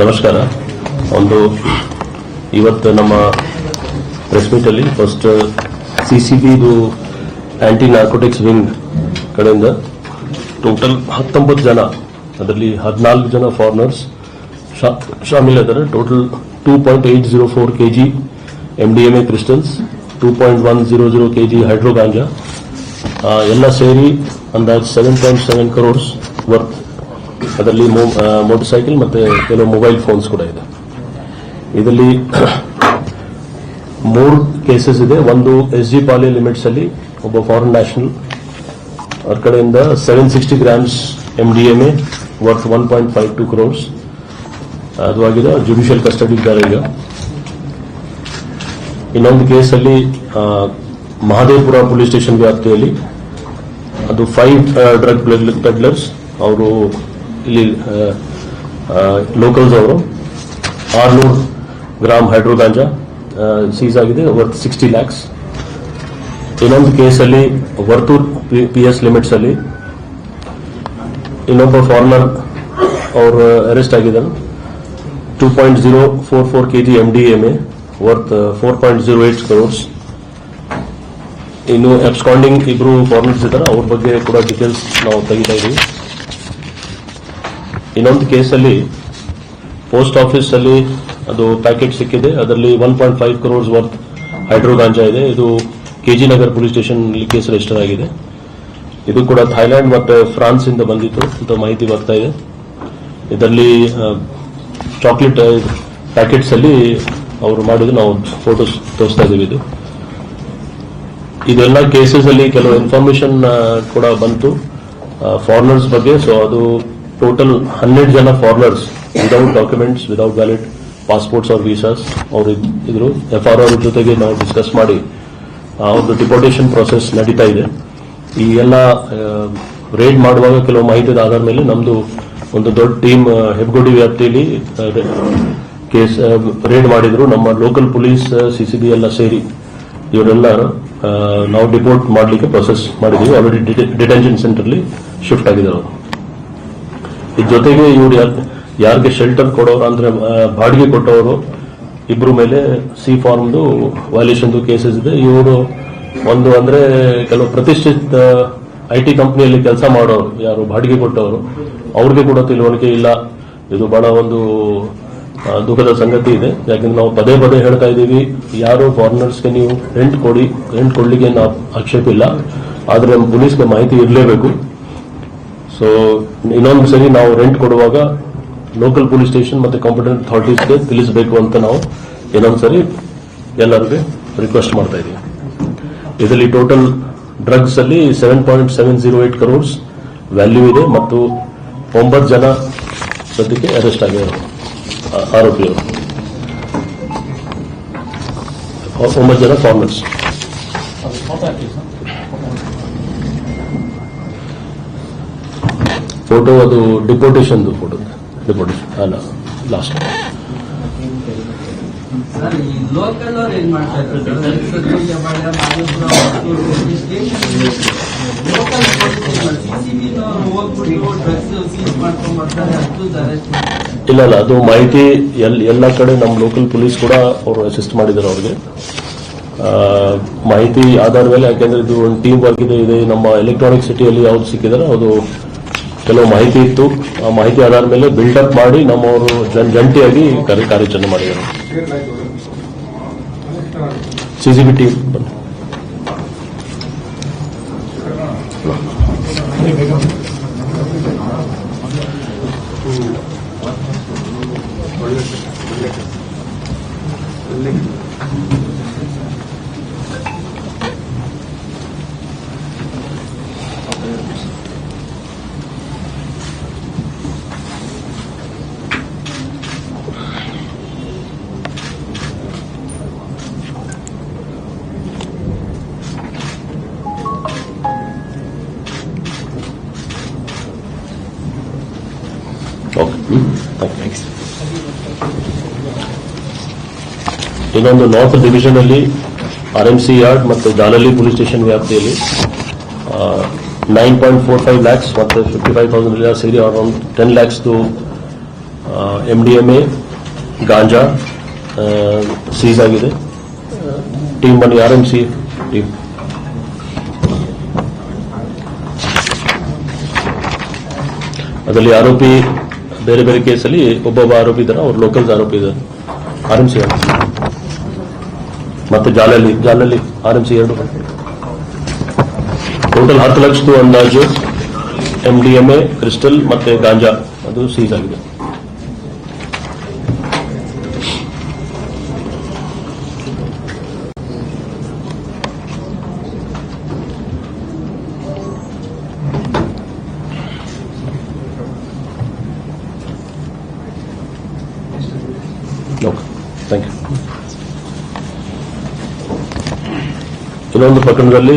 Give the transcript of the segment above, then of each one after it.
ನಮಸ್ಕಾರ. ಒಂದು, ಇವತ್ತು ನಮ್ಮ ಪ್ರೆಸ್ ಅಲ್ಲಿ ಫಸ್ಟ್ ಸಿ ಸಿ ಬಿದು ಆಂಟಿ ನಾರ್ಕೋಟಿಕ್ಸ್ ವಿಂಗ್ ಕಡೆಯಿಂದ ಟೋಟಲ್ ಹತ್ತೊಂಬತ್ತು ಜನ, ಅದರಲ್ಲಿ ಹದಿನಾಲ್ಕು ಜನ foreigners ಶಾಮಿಲಿದ್ದಾರೆ total two point eight zero four K G M D M A crystals two point one zero zero K G ಹೈಡ್ರೋಗಾಂಜಾ ಎಲ್ಲ ಸೇರಿ ಅಂದಾಜು seven point seven crores worth ಅದರಲ್ಲಿ ಮೋಟರ್ ಸೈಕಲ್ ಮತ್ತೆ ಕೆಲವು ಮೊಬೈಲ್ ಫೋನ್ಸ್ ಕೂಡ ಇದೆ. ಇದರಲ್ಲಿ ಮೂರು ಕೇಸಸ್ ಇದೆ. ಒಂದು ಎಸ್ ಜಿ ಪಾಲಿ ಲಿಮಿಟ್ಸ್ ಅಲ್ಲಿ ಒಬ್ಬ ಫಾರಿನ್ ನ್ಯಾಷನಲ್ ಅವ್ರ ಕಡೆಯಿಂದ seven sixty grams M D M A worth one point five two crores ಅದು ಆಗಿದೆ ಜುಡಿಷಿಯಲ್ ಕಸ್ಟಡಿ ಇದ್ದಾರೆ ಈಗ. ಇನ್ನೊಂದು ಕೇಸಲ್ಲಿ ಮಹದೇವಪುರ ಪೊಲೀಸ್ ಸ್ಟೇಷನ್ ವ್ಯಾಪ್ತಿಯಲ್ಲಿ ಅದು ಫೈವ್ ಡ್ರಗ್ ಪೆಡ್ಲರ್ಸ್ ಅವರು ಇಲ್ಲಿ ಲೋಕಲ್ಸ್ ಅವರು. ಆರ್ನೂರು ಗ್ರಾಮ್ ಹೈಡ್ರೋ ಗಾಂಜಾ ಸೀಸ್ ಆಗಿದೆ ವರ್ತ್ ಸಿಕ್ಸ್ಟಿ ಲ್ಯಾಕ್ಸ್ ಇನ್ನೊಂದು ಕೇಸಲ್ಲಿ ವರ್ತೂರ್ ಪಿ ಎಸ್ ಲಿಮಿಟ್ಸ್ ಅಲ್ಲಿ, ಇನ್ನೊಬ್ಬ ಫಾರ್ಮರ್ ಅವರು ಅರೆಸ್ಟ್ ಆಗಿದ್ದಾರೆ two point zero four four K G M D M A worth four point zero eight crores ಇನ್ನು ಅಬ್ಸ್ಕಾಂಡಿಂಗ್ ಇಬ್ರು ಫಾರ್ಮರ್ಸ್ ಇದ್ದಾರೆ ಅವ್ರ ಬಗ್ಗೆ ಕೂಡ ಡೀಟೇಲ್ಸ್ ನಾವು ತೆಗಿತಾ ಇದೀವಿ. ಇನ್ನೊಂದು ಕೇಸಲ್ಲಿ ಪೋಸ್ಟ್ ಆಫೀಸ್ ಅಲ್ಲಿ ಅದು ಪ್ಯಾಕೆಟ್ ಸಿಕ್ಕಿದೆ. ಅದರಲ್ಲಿ one point five crores worth hydro ganja ಇದೆ. ಇದು KG Nagar police station case register ಆಗಿದೆ. ಇದು ಕೂಡ ಥೈಲ್ಯಾಂಡ್ ಮತ್ತು ಫ್ರಾನ್ಸ್ ಇಂದ ಬಂದಿತ್ತು ಅಂತ ಮಾಹಿತಿ ಬರ್ತಾ ಇದೆ. ಇದರಲ್ಲಿ ಚಾಕ್ಲೇಟ್ ಪ್ಯಾಕೆಟ್ಸ್ ಅಲ್ಲಿ ಅವರು ಮಾಡಿದ್ದು ನಾವು ಫೋಟೋಸ್ ತೋರಿಸ್ತಾ ಇದೀವಿ ಇದು. ಇದೆಲ್ಲ ಕೇಸಸ್ ಅಲ್ಲಿ ಕೆಲವು ಇನ್ಫಾರ್ಮೇಶನ್ ಕೂಡ ಬಂತು. ಫಾರಿನರ್ಸ್ ಬಗ್ಗೆ ಸೊ ಅದು ಟೋಟಲ್ ಹನ್ನೆರಡು ಜನ foreigners without documents without valid passports or visas ಅವರು ಇದ್ರು. ಎಫ್ ಆರ್ ಅವ್ರ ಜೊತೆಗೆ ನಾವು ಡಿಸ್ಕಸ್ ಮಾಡಿ ಒಂದು ಡಿಪೋಟೇಷನ್ ಪ್ರೊಸೆಸ್ ನಡೀತಾ ಇದೆ. ಈ ಎಲ್ಲ ರೇಡ್ ಮಾಡುವಾಗ ಕೆಲವು ಮಾಹಿತಿ ಆಧಾರ ಮೇಲೆ ನಮ್ದು ಒಂದು ದೊಡ್ಡ ಟೀಮ್ ಹೆಬ್ಗೋಡಿ ವ್ಯಾಪ್ತಿಯಲ್ಲಿ ಕೇಸ್ ರೇಡ್ ಮಾಡಿದ್ರು. ನಮ್ಮ ಲೋಕಲ್ ಪೊಲೀಸ್ ಸಿಸಿಬಿ ಎಲ್ಲ ಸೇರಿ, ಇವರೆಲ್ಲ ನಾವು ಡಿಪೋರ್ಟ್ ಮಾಡಲಿಕ್ಕೆ ಪ್ರೊಸೆಸ್ ಮಾಡಿದೀವಿ. ಆಲ್ರೆಡಿ ಡಿಟೆನ್ಷನ್ ಸೆಂಟರ್ಲಿ ಶಿಫ್ಟ್ ಆಗಿದ್ದಾರೆ ಅವರು. ಇದ್ರ ಜೊತೆಗೆ ಇವ್ರು ಯಾರಿಗೆ ಶೆಲ್ಟರ್ ಕೊಡೋರು ಅಂದ್ರೆ ಬಾಡಿಗೆ ಕೊಟ್ಟವರು, ಇಬ್ರು ಮೇಲೆ ಸಿ ಫಾರ್ಮ್ದು ವೈಲೇಷನ್ ಕೇಸಸ್ ಇದೆ. ಇವರು ಒಂದು ಅಂದ್ರೆ ಕೆಲವು ಪ್ರತಿಷ್ಠಿತ ಐ ಟಿ ಕಂಪ್ನಿಯಲ್ಲಿ ಕೆಲಸ ಮಾಡೋರು, ಯಾರು ಬಾಡಿಗೆ ಕೊಟ್ಟವರು, ಅವ್ರಿಗೆ ಕೂಡ ತಿಳುವಳಿಕೆ ಇಲ್ಲ. ಇದು ಬಹಳ ಒಂದು ದುಃಖದ ಸಂಗತಿ ಇದೆ. ಯಾಕಂದ್ರೆ ನಾವು ಪದೇ ಪದೇ ಹೇಳ್ತಾ ಇದ್ದೀವಿ, ಯಾರು ಫಾರಿನರ್ಸ್ಗೆ ನೀವು ರೆಂಟ್ ಕೊಡಿ ರೆಂಟ್ ಕೊಡ್ಲಿಕ್ಕೆ ನಾವು ಆಕ್ಷೇಪ ಇಲ್ಲ. ಆದ್ರೆ ಪೊಲೀಸ್ಗೆ ಮಾಹಿತಿ ಇರಲೇಬೇಕು. ಸೊ ಇನ್ನೊಂದು ಸರಿ ನಾವು ರೆಂಟ್ ಕೊಡುವಾಗ ಲೋಕಲ್ ಪೊಲೀಸ್ ಸ್ಟೇಷನ್ ಮತ್ತೆ ಕಾಂಪಿಟೆಂಟ್ ಅಥಾರಿಟೀಸ್ಗೆ ತಿಳಿಸಬೇಕು ಅಂತ ನಾವು ಇನ್ನೊಂದು ಸರಿ ಎಲ್ಲರಿಗೂ ರಿಕ್ವೆಸ್ಟ್ ಮಾಡ್ತಾ ಇದ್ದೀವಿ. ಇದರಲ್ಲಿ ಟೋಟಲ್ ಡ್ರಗ್ಸ್ ಅಲ್ಲಿ seven point seven zero eight crores value ಇದೆ ಮತ್ತು ಒಂಬತ್ತು ಜನ ಸದ್ಯಕ್ಕೆ ಅರೆಸ್ಟ್ ಆಗಿದ್ದಾರೆ. ಆ- ಆರೋಪಿಗಳು ಒಂಬತ್ತು ಜನ ಫಾರ್ಮರ್ಸ್ ಫೋಟೋ ಅದು ಡಿಪೋಟೇಷನ್ದು ಫೋಟೋ ಡಿಪೋಟೇಷನ್ ಅಲ್ಲ ಲಾಸ್ಟ್ ಸರ್ ಈ ಲೋಕಲ್ ಅವ್ರು ಏನ್ ಮಾಡ್ತಾ ಇದ್ದಾರೆ ಇಲ್ಲ ಅಲ್ಲ ಅದು ಮಾಹಿತಿ ಎಲ್ ಎಲ್ಲ ಕಡೆ ನಮ್ಮ ಲೋಕಲ್ ಪೊಲೀಸ್ ಕೂಡ ಅವರು ಅಸಿಸ್ಟ್ ಮಾಡಿದ್ದಾರೆ ಅವ್ರಿಗೆ. ಮಾಹಿತಿ ಆಧಾರ ಮೇಲೆ ಯಾಕೆಂದ್ರೆ ಇದು ಒಂದು ಟೀಮ್ ವರ್ಕ್ ಇದೆ ಇದೆ ನಮ್ಮ ಎಲೆಕ್ಟ್ರಾನಿಕ್ ಸಿಟಿಯಲ್ಲಿ ಯಾವ್ದು ಸಿಕ್ಕಿದಾರೆ ಅದು ಕೆಲವು ಮಾಹಿತಿ ಇತ್ತು. ಆ ಮಾಹಿತಿ ಆಧಾರ ಮೇಲೆ ಬಿಲ್ಡಪ್ ಮಾಡಿ ನಮ್ಮವರು ಜಂಟಿಯಾಗಿ ಕಾರ್ಯ ಕಾರ್ಯಾಚರಣೆ ಮಾಡಿದ್ದಾರೆ. ಸಿಸಿಬಿ ಟೀಮ್ ಬನ್ನಿ ಇನ್ನೊಂದು ನಾರ್ತ್ ಡಿವಿಷನ್ ಅಲ್ಲಿ ಆರ್ ಎಂ ಸಿ ಯಾರ್ಡ್ ಮತ್ತು ಜಾಲಲಿ ಪೊಲೀಸ್ ಸ್ಟೇಷನ್ ವ್ಯಾಪ್ತಿಯಲ್ಲಿ nine point four five lakhs ಮತ್ತು ಫಿಫ್ಟಿ ಫೈವ್ ತೌಸಂಡ್ ಸೇರಿ around ten ಲ್ಯಾಕ್ಸ್ದು M D M ganja seize ಆಗಿದೆ. ಟೀಮ್ ಬನ್ನಿ ಆರ್ ಎಂ ಸಿ ಟೀಮ್ ಅದರಲ್ಲಿ ಆರೋಪಿ, ಬೇರೆ ಬೇರೆ ಕೇಸಲ್ಲಿ ಒಬ್ಬೊಬ್ಬ ಆರೋಪಿ ಇದ್ದಾರೆ ಅವ್ರು ಲೋಕಲ್ಸ್ ಆರೋಪಿ ಇದ್ದಾರೆ ಆರ್ ಎಂ ಸಿ ಮತ್ತೆ ಜಾಲಲ್ಲಿ ಜಾಲಲ್ಲಿ, ಆರ್ಎಂಸಿ ಎರಡು. ಟೋಟಲ್ ಹತ್ತು ಲಕ್ಷದ್ದು ಅಂದಾಜು M D M A crystal ಮತ್ತೆ ಗಾಂಜಾ. ಅದು ಸೀಸ್ ಆಗಿದೆ. ಇನ್ನೊಂದು ಪ್ರಕರಣದಲ್ಲಿ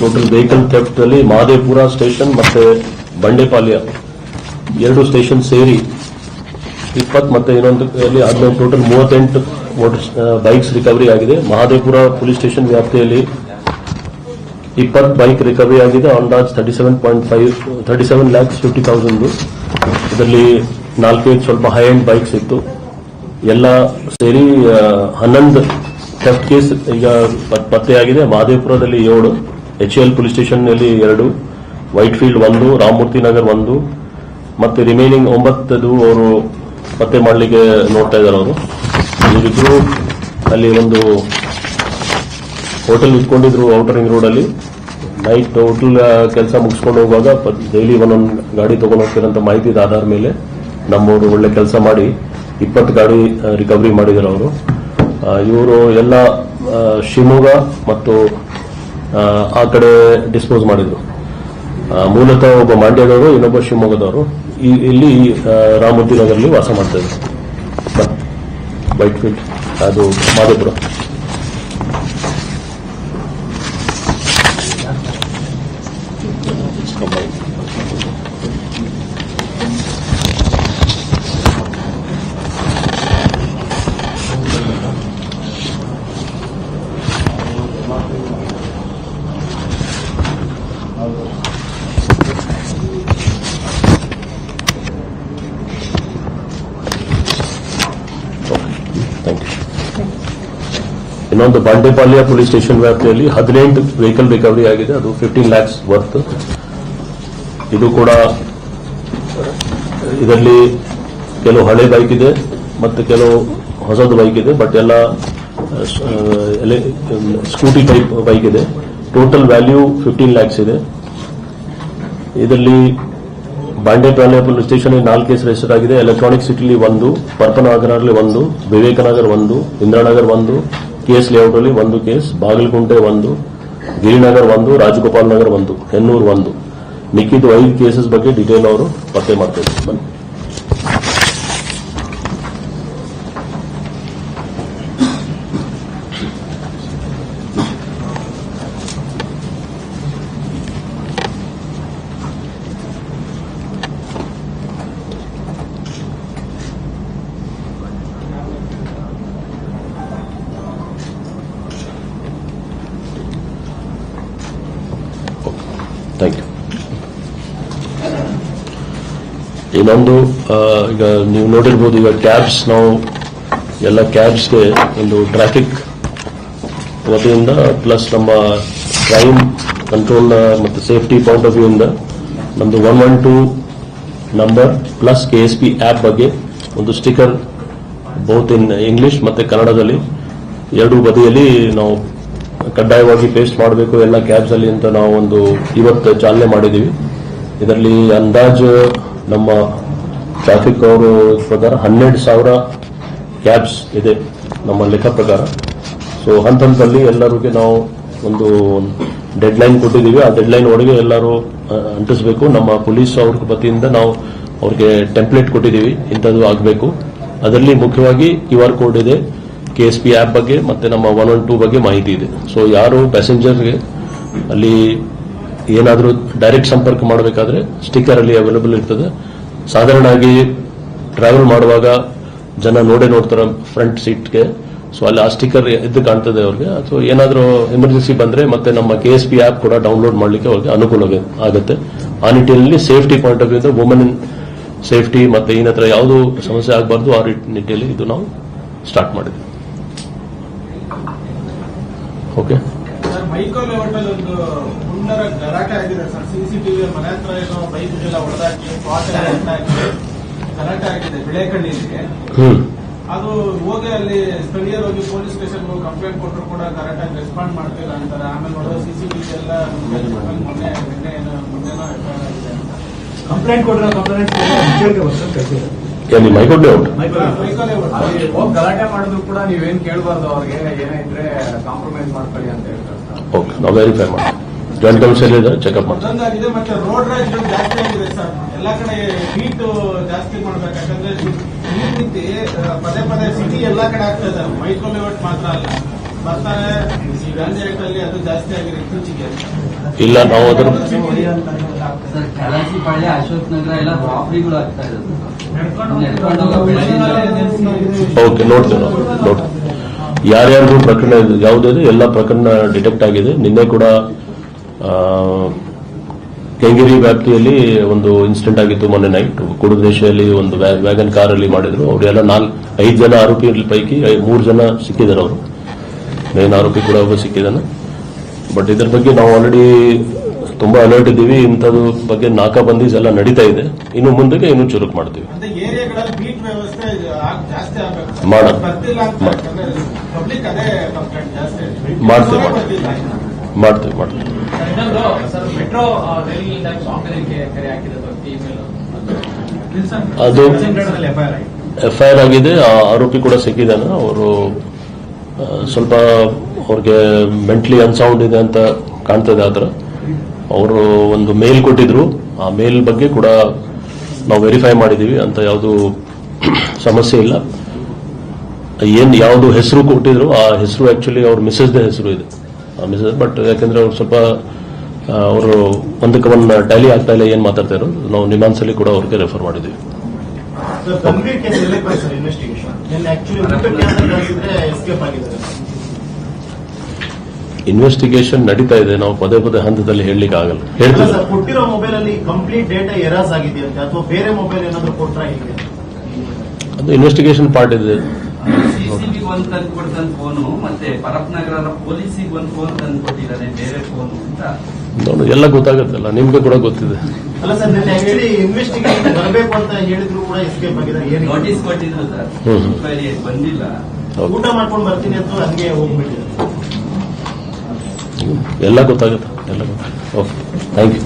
ಟೋಟಲ್ ವೆಹಿಕಲ್ ಥೆಫ್ಟ್ ಅಲ್ಲಿ ಮಹದೇವಪುರ ಸ್ಟೇಷನ್ ಮತ್ತೆ ಬಂಡೆಪಾಳ್ಯ ಎರಡು ಸ್ಟೇಷನ್ ಸೇರಿ ಇಪ್ಪತ್ತು ಮತ್ತೆ ಇನ್ನೊಂದು ಹದಿನೈದು ಟೋಟಲ್ ಮೂವತ್ತೆಂಟು ಮೋಟರ್ ಬೈಕ್ಸ್ ರಿಕವರಿ ಆಗಿದೆ. ಮಹದೇವಪುರ ಪೊಲೀಸ್ ಸ್ಟೇಷನ್ ವ್ಯಾಪ್ತಿಯಲ್ಲಿ ಇಪ್ಪತ್ತು ಬೈಕ್ ರಿಕವರಿ ಆಗಿದೆ. ಅಂದಾಜ್ thirty seven point five thirty seven lakhs fifty thousand ಇದರಲ್ಲಿ ನಾಲ್ಕೈದು ಸ್ವಲ್ಪ ಹೈ ಎಂಡ್ ಬೈಕ್ಸ್ ಇತ್ತು. ಎಲ್ಲ ಸೇರಿ ಹನ್ನೊಂದು ಥೆಫ್ಟ್ ಕೇಸ್ ಈಗ ಪತ್- ಪತ್ತೆಯಾಗಿದೆ. ಮಹದೇವಪುರದಲ್ಲಿ ಏಳು ಎಚ್ ಎಲ್ ಪೊಲೀಸ್ ಸ್ಟೇಷನ್ನಲ್ಲಿ ಎರಡು ವೈಟ್ ಫೀಲ್ಡ್ ಒಂದು, ರಾಮಮೂರ್ತಿ ನಗರ್ ಒಂದು, ಮತ್ತೆ ರಿಮೈನಿಂಗ್ ಒಂಬತ್ತದು ಅವರು ಪತ್ತೆ ಮಾಡಲಿಕ್ಕೆ ನೋಡ್ತಾ ಇದ್ದಾರೆ ಅವರು. ಇವರಿಬ್ಬರು ಅಲ್ಲಿ ಒಂದು ಹೋಟೆಲ್ ಇಟ್ಕೊಂಡಿದ್ರು ಔಟರ್ ರಿಂಗ್ ರೋಡ್ ಅಲ್ಲಿ ನೈಟ್ ಹೋಟೆಲ್ ಕೆಲಸ ಮುಗಿಸ್ಕೊಂಡು ಹೋಗುವಾಗ ಡೈಲಿ ಒಂದೊಂದು ಗಾಡಿ ತಗೊಂಡು ಹೋಗ್ತಿರೋಂಥ ಮಾಹಿತಿ ಆಧಾರ ಮೇಲೆ. ನಮ್ಮವರು ಒಳ್ಳೆ ಕೆಲಸ ಮಾಡಿ ಇಪ್ಪತ್ತು ಗಾಡಿ ರಿಕವರಿ ಮಾಡಿದ್ರು ಅವರು. ಇವರು ಎಲ್ಲ ಶಿವಮೊಗ್ಗ ಮತ್ತು ಆ, ಕಡೆ ಡಿಸ್ಪೋಸ್ ಮಾಡಿದ್ರು. ಮೂಲತಃ ಒಬ್ಬ ಮಂಡ್ಯದವರು ಇನ್ನೊಬ್ಬ ಶಿವಮೊಗ್ಗದವರು. ಇಲ್ಲಿ ರಾಮೋದ್ದಿನಗರಲ್ಲಿ ವಾಸ ಮಾಡ್ತಾ ಇದ್ರು. ವೈಟ್ ಫೀಲ್ಡ್ ಅದು ಮಾದೇಪುರ. ಇನ್ನೊಂದು ಬಂಡೆಪಾಳ್ಯ ಪೊಲೀಸ್ ಸ್ಟೇಷನ್ ವ್ಯಾಪ್ತಿಯಲ್ಲಿ ಹದಿನೆಂಟು ವೆಹಿಕಲ್ ರಿಕವರಿ ಆಗಿದೆ. ಅದು ಫಿಫ್ಟೀನ್ ಲ್ಯಾಕ್ಸ್ ವರ್ತ್ ಇದು ಕೂಡ ಇದರಲ್ಲಿ ಕೆಲವು ಹಳೆ ಬೈಕ್ ಇದೆ ಮತ್ತು ಕೆಲವು ಹೊಸದು ಬೈಕ್ ಇದೆ ಬಟ್ ಎಲ್ಲ ಸ್ಕೂಟಿ ಟೈಪ್ ಬೈಕ್ ಇದೆ. ಟೋಟಲ್ ವ್ಯಾಲ್ಯೂ ಫಿಫ್ಟೀನ್ ಲ್ಯಾಕ್ಸ್ ಇದೆ. ಇದರಲ್ಲಿ ಬಂಡೆಪಾಳ್ಯ ಪೊಲೀಸ್ ಸ್ಟೇಷನ್ ನಾಲ್ಕು ಕೇಸ್ ರಿಜಿಸ್ಟರ್ ಆಗಿದೆ. ಎಲೆಕ್ಟ್ರಾನಿಕ್ ಸಿಟಿಲಿ ಒಂದು ಪರ್ಪನಗರಲ್ಲಿ ಒಂದು ವಿವೇಕನಗರ್ ಒಂದು ಇಂದ್ರಾನಗರ್ ಒಂದು ಕೆಎಸ್ ಲೇಔಟ್ ಅಲ್ಲಿ ಒಂದು ಕೇಸ್ ಬಾಗಲಗುಂಟೆ ಒಂದು, ಗಿರಿನಗರ್ ಒಂದು, ರಾಜಗೋಪಾಲ್ ನಗರ್ ಒಂದು ಹೆನ್ನೂರು ಒಂದು. ಮಿಕ್ಕಿದ್ದು ಐದು ಕೇಸಸ್ ಬಗ್ಗೆ ಡಿಟೇಲ್ ಅವರು ಪತ್ತೆ ಮಾಡ್ತಾರೆ ಬನ್ನಿ. ಥ್ಯಾಂಕ್ ಇನ್ನೊಂದು ಈಗ ನೀವು ನೋಡಿರ್ಬೋದು, ಈಗ ಕ್ಯಾಬ್ಸ್ ನಾವು, ಎಲ್ಲ ಕ್ಯಾಬ್ಸ್ಗೆ ಒಂದು ಟ್ರಾಫಿಕ್ ವತಿಯಿಂದ ಪ್ಲಸ್ ನಮ್ಮ ಕ್ರೈಮ್ ಕಂಟ್ರೋಲ್ ಮತ್ತು ಸೇಫ್ಟಿ ಪಾಯಿಂಟ್ ಆಫ್ ವ್ಯೂ ಇಂದ ನಮ್ದು one one two number plus K S P app ಬಗ್ಗೆ ಒಂದು ಸ್ಟಿಕರ್ ಬಹುತ್ ಇನ್ ಇಂಗ್ಲಿಷ್ ಮತ್ತು ಕನ್ನಡದಲ್ಲಿ, ಎರಡೂ ಬದಿಯಲ್ಲಿ ನಾವು ಕಡ್ಡಾಯವಾಗಿ ಪೇಸ್ಟ್ ಮಾಡಬೇಕು ಎಲ್ಲ ಕ್ಯಾಬ್ಸ್ ಅಲ್ಲಿ ಅಂತ ನಾವು ಒಂದು ಇವತ್ತು ಚಾಲನೆ ಮಾಡಿದ್ದೀವಿ ಇದರಲ್ಲಿ ಅಂದಾಜು ನಮ್ಮ ಟ್ರಾಫಿಕ್ ಅವರು ಪ್ರಕಾರ ಹನ್ನೆರಡು ಸಾವಿರ ಕ್ಯಾಬ್ಸ್ ಇದೆ ನಮ್ಮ ಲೆಕ್ಕ ಪ್ರಕಾರ. ಸೊ ಹಂತ ಹಂತದಲ್ಲಿ ಎಲ್ಲರಿಗೆ ನಾವು ಒಂದು ಡೆಡ್ ಲೈನ್ ಕೊಟ್ಟಿದ್ದೀವಿ ಆ ಡೆಡ್ ಲೈನ್ ಒಳಗೆ ಎಲ್ಲರೂ ಅಂಟಿಸ್ಬೇಕು. ನಮ್ಮ ಪೊಲೀಸ್ ಅವ್ರ ವತಿಯಿಂದ ನಾವು ಅವ್ರಿಗೆ ಟೆಂಪ್ಲೇಟ್ ಕೊಟ್ಟಿದ್ದೀವಿ ಇಂಥದ್ದು ಆಗಬೇಕು. ಅದರಲ್ಲಿ ಮುಖ್ಯವಾಗಿ ಕ್ಯೂ ಆರ್ ಕೋಡ್ ಇದೆ. ಕೆ ಎಸ್ ಪಿ ಆ್ಯಪ್ ಬಗ್ಗೆ ಮತ್ತೆ ನಮ್ಮ ಒನ್ ಒನ್ ಟೂ ಬಗ್ಗೆ ಮಾಹಿತಿ ಇದೆ. ಸೊ ಯಾರು ಪ್ಯಾಸೆಂಜರ್ಗೆ ಅಲ್ಲಿ ಏನಾದರೂ ಡೈರೆಕ್ಟ್ ಸಂಪರ್ಕ ಮಾಡಬೇಕಾದ್ರೆ ಸ್ಟಿಕ್ಕರ್ ಅಲ್ಲಿ ಅವೈಲೇಬಲ್ ಇರ್ತದೆ. ಸಾಧಾರಣವಾಗಿ ಟ್ರಾವೆಲ್ ಮಾಡುವಾಗ ಜನ ನೋಡೇ ನೋಡ್ತಾರೆ ಫ್ರಂಟ್ ಸೀಟ್ಗೆ ಸೊ ಅಲ್ಲಿ ಆ ಸ್ಟಿಕ್ಕರ್ ಎದ್ದು ಕಾಣ್ತದೆ ಅವ್ರಿಗೆ. ಅಥವಾ ಏನಾದರೂ ಎಮರ್ಜೆನ್ಸಿ ಬಂದರೆ ಮತ್ತೆ ನಮ್ಮ ಕೆ ಎಸ್ ಪಿ ಆಪ್ ಕೂಡ ಡೌನ್ಲೋಡ್ ಮಾಡಲಿಕ್ಕೆ ಅವ್ರಿಗೆ ಅನುಕೂಲ ಆಗ- ಆಗುತ್ತೆ. ಆ ನಿಟ್ಟಿನಲ್ಲಿ safety point of view women safety ಮತ್ತೆ ಏನತ್ರ ಯಾವುದು ಸಮಸ್ಯೆ ಆಗಬಾರ್ದು ಆ ನಿಟ್ಟಿನಲ್ಲಿ ಇದು ನಾವು ಸ್ಟಾರ್ಟ್ ಮಾಡಿದ್ವಿ. ಓಕೆ ಸರ್ ಮೈಕೋ ಲೆವೆಲ್ ಒಂದು ಹುಣ್ಣರ ಗಲಾಟೆ ಆಗಿದೆ ಸರ್. ಸಿಸಿಟಿವಿ ಮನೆ ಹತ್ರ ಏನೋ ಬೈಕ್ ಎಲ್ಲ ಹೊಡೆದಾಕಿ ಗಲಾಟೆ ಆಗಿದೆ ಬಿಳೆಕಳ್ಳಿಲಿ ಹ್ಮ್. ಅದು ಹೋಗಿ ಅಲ್ಲಿ ಸ್ಥಳೀಯರು ಹೋಗಿ ಪೊಲೀಸ್ ಸ್ಟೇಷನ್ ಹೋಗಿ ಕಂಪ್ಲೇಂಟ್ ಕೊಟ್ಟರು ಕೂಡ ಕರೆಕ್ಟ್ ಆಗಿ ರೆಸ್ಪಾಂಡ್ ಮಾಡ್ತಿಲ್ಲ ಅಂತಾರೆ. ಆಮೇಲೆ ನೋಡೋ ಸಿಸಿಟಿವಿ ಎಲ್ಲ ಮೊನ್ನೆ ನಿನ್ನೆ ಏನೋ ಮೊನ್ನೆನೋ ಕಂಪ್ಲೇಂಟ್ ಕೊಟ್ಟರೆ ಕಂಪ್ಲೇಂಟ್ ಎಲ್ಲಿ ಮೈಕೋಡ್ ಲೇಔಟ್ ಗಲಾಟೆ ಮಾಡಿದ್ರು ಕೂಡ ನೀವೇನ್ ಕೇಳಬಾರ್ದು ಅವ್ರಿಗೆ ಏನೇ ಇದ್ರೆ ಕಾಂಪ್ರಮೈಸ್ ಮಾಡ್ಕೊಳ್ಳಿ ಅಂತ ಹೇಳ್ತಾರೆ. ಓಕೆ ನಾವು ವೆರಿಫೈ ಮಾಡಿ. ಜಾಯಿಂಟ್ ಕಮಿಷನ್ ಇದೆ ಚೆಕಪ್ ಮಾಡಿ. ಅದೊಂದಾಗಿದೆ ಮತ್ತೆ ರೋಡ್ ರೈಡ್ಗಳು ಜಾಸ್ತಿ ಆಗಿದೆ ಸರ್ ಎಲ್ಲ ಕಡೆ ಹೀಟ್ ಜಾಸ್ತಿ ಮಾಡ್ಬೇಕು. ಯಾಕಂದ್ರೆ ನೀರ್ ನಿಂತಿ ಪದೇ ಪದೇ ಸಿಟಿ ಎಲ್ಲಾ ಕಡೆ ಆಗ್ತಾ ಇದೆ. ಮೈಕ್ರೋ ಲೆವೆಟ್ ಮಾತ್ರ ಅಲ್ಲ. ಇಲ್ಲ ನಾವು ಅದರ ಸರ್ ಕಲಾಸಿ ಪಾಳ್ಯ ಅಶೋಕ್ ನಗರ ಎಲ್ಲ ರಾಬ್ರಿಗಳು ಆಗ್ತಾ ಇರೋದು. ನಡ್ಕೊಂಡು ನಡ್ಕೊಂಡು ಹೋಗೋ ಬೆಳಗಿನ ಓಕೆ ನೋಡ್ತೇವೆ ನಾವು ನೋಡ್ತೇವೆ ಯಾರ್ಯಾರು ಪ್ರಕರಣ ಇದೆ ಯಾವುದಿದೆ ಎಲ್ಲ ಪ್ರಕರಣ ಡಿಟೆಕ್ಟ್ ಆಗಿದೆ. ನಿನ್ನೆ ಕೂಡ ಆ, ಕೆಂಗೇರಿ ವ್ಯಾಪ್ತಿಯಲ್ಲಿ ಒಂದು ಇನ್ಸಿಡೆಂಟ್ ಆಗಿತ್ತು ಮೊನ್ನೆ ನೈಟ್ ಕುಡುದೇಶದಲ್ಲಿ ಒಂದು ವ್ಯಾಗನ್ ಕಾರಲ್ಲಿ ಮಾಡಿದ್ರು. ಅವರೆಲ್ಲ ನಾಲ್ಕು ಐದು ಜನ ಆರೋಪಿ ಪೈಕಿ ಐ- ಮೂರು ಜನ ಸಿಕ್ಕಿದ್ದಾರೆ ಅವರು. ಮೇನ್ ಆರೋಪಿ ಕೂಡ ಒಬ್ಬ ಸಿಕ್ಕಿದ್ದಾನೆ. ಬಟ್ ಇದ್ರ ಬಗ್ಗೆ ನಾವು ಆಲ್ರೆಡಿ ತುಂಬಾ ಅಲರ್ಟ್ ಇದ್ದೀವಿ. ಇಂಥದ್ದು ಬಗ್ಗೆ ನಾಕಾಬಂದೀಸ್ ಎಲ್ಲ ನಡೀತಾ ಇದೆ. ಇನ್ನು ಮುಂದಕ್ಕೆ ಇನ್ನೂ ಚುರುಕು ಮಾಡ್ತೀವಿ. ಅಂದ್ರೆ ಏರಿಯಾಗಳಲ್ಲಿ ಬೀಟ್ ವ್ಯವಸ್ಥೆ ಜಾಸ್ತಿ ಆಗ್ಬೇಕು. ಮಾಡೋಣ. ಬರ್ತಿಲ್ಲ ಅಂತ ಪಬ್ಲಿಕ್ ಅದೇ ಕಂಪ್ಲೇಂಟ್ ಜಾಸ್ತಿ. ಮಾಡ್ತೀವಿ, ಮಾಡ್ತೀವಿ. ಮಾಡ್ತೀವಿ ಮಾಡ್ತೀವಿ. ಅದು. ಎಫ್ಐಆರ್ ಆಗಿದೆ. ಆ ಆರೋಪಿ ಕೂಡ ಸಿಕ್ಕಿದ್ದಾನೆ. ಅವರು ಸ್ವಲ್ಪ ಅವ್ರಿಗೆ ಮೆಂಟ್ಲಿ ಅನ್ಸೌಂಡ್ ಇದೆ ಅಂತ ಕಾಣ್ತದೆ ಆದ್ರೆ ಅವರು ಒಂದು ಮೇಲ್ ಕೊಟ್ಟಿದ್ರು. ಆ ಮೇಲ್ ಬಗ್ಗೆ ಕೂಡ ನಾವು ವೆರಿಫೈ ಮಾಡಿದೀವಿ. ಅಂತ ಯಾವುದು ಸಮಸ್ಯೆ ಇಲ್ಲ. ಏನ್ ಯಾವುದು ಹೆಸರು ಕೊಟ್ಟಿದ್ರು, ಆ ಹೆಸರು ಆಕ್ಚುಲಿ ಅವ್ರ ಮಿಸಸ್ದ ಹೆಸರು ಇದೆ. ಮಿಸಸ್ ಬಟ್ ಯಾಕಂದ್ರೆ ಅವ್ರು ಸ್ವಲ್ಪ ಅವರು ಒಂದಕ್ಕೆ ಒಂದು ಟ್ಯಾಲಿ ಆಗ್ತಾ ಇಲ್ಲ, ಏನ್ ಮಾತಾಡ್ತಾ ಇರೋದು. ನಾವು ನಿಮಾನ್ಸಲ್ಲಿ ಕೂಡ ಅವ್ರಿಗೆ ರೆಫರ್ ಮಾಡಿದ್ದೀವಿ ಸರ್ ಗಂಭೀರ್ ಕೇಸ್ ಎಲ್ಲೇ ಸರ್ ಇನ್ವೆಸ್ಟಿಗೇಷನ್ ಅಂತ ನಡೀತಾ ಇದೆ. ನಾವು ಪದೇ ಪದೇ ಹಂತದಲ್ಲಿ ಹೇಳಲಿಕ್ಕೆ ಆಗಲ್ಲ. ಹೇಳ್ತೀವಿ. ಕೊಟ್ಟಿರೋ ಮೊಬೈಲ್ ಅಲ್ಲಿ ಕಂಪ್ಲೀಟ್ ಡೇಟಾ ಎರಾಸ್ ಆಗಿದೆಯಂತೆ ಅಥವಾ ಬೇರೆ ಮೊಬೈಲ್ ಏನಾದರೂ ಕೊಟ್ಟರೆ ಅದು ಇನ್ವೆಸ್ಟಿಗೇಷನ್ ಪಾರ್ಟ್ ಇದೆ. ಸಿಸಿಬಿ ಒಂದು ತಂದು ಕೊಡ್ತಾನೆ ಫೋನು ಮತ್ತೆ ಪರಪ್ನಗರ ಪೊಲೀಸಿಗೆ ಒಂದು ಫೋನ್ ತಂದು ಕೊಟ್ಟಿದ್ದಾನೆ ಬೇರೆ ಫೋನು ಅಂತ. ನೋಡು, ಎಲ್ಲ ಗೊತ್ತಾಗುತ್ತಲ್ಲ ನಿಮ್ಗೆ ಕೂಡ ಗೊತ್ತಿದೆ. ಅಲ್ಲ ಸರ್ ನಿನ್ನೆ ಆಕ್ಚುಲಿ ಇನ್ವೆಸ್ಟಿಗೇಷನ್ ಬರಬೇಕು ಅಂತ ಹೇಳಿದ್ರು ಕೂಡ ಎಸ್ಕೇಪ್ ಆಗಿದ್ದಾರೆ ಏನು ನೋಟಿಸ್ ಕೊಟ್ಟಿದ್ರು ಸರ್. ಇನ್ಕ್ವೈರಿ ಬಂದಿಲ್ಲ. ಊಟ ಮಾಡ್ಕೊಂಡು ಬರ್ತೀನಿ ಅಂತ ಹಂಗೆ ಹೋಗ್ಬಿಟ್ಟಿದ್ದಾರೆ ಎಲ್ಲ ಗೊತ್ತಾಗುತ್ತೆ ಎಲ್ಲ ಗೊತ್ತಾಗುತ್ತೆ. Okay thank you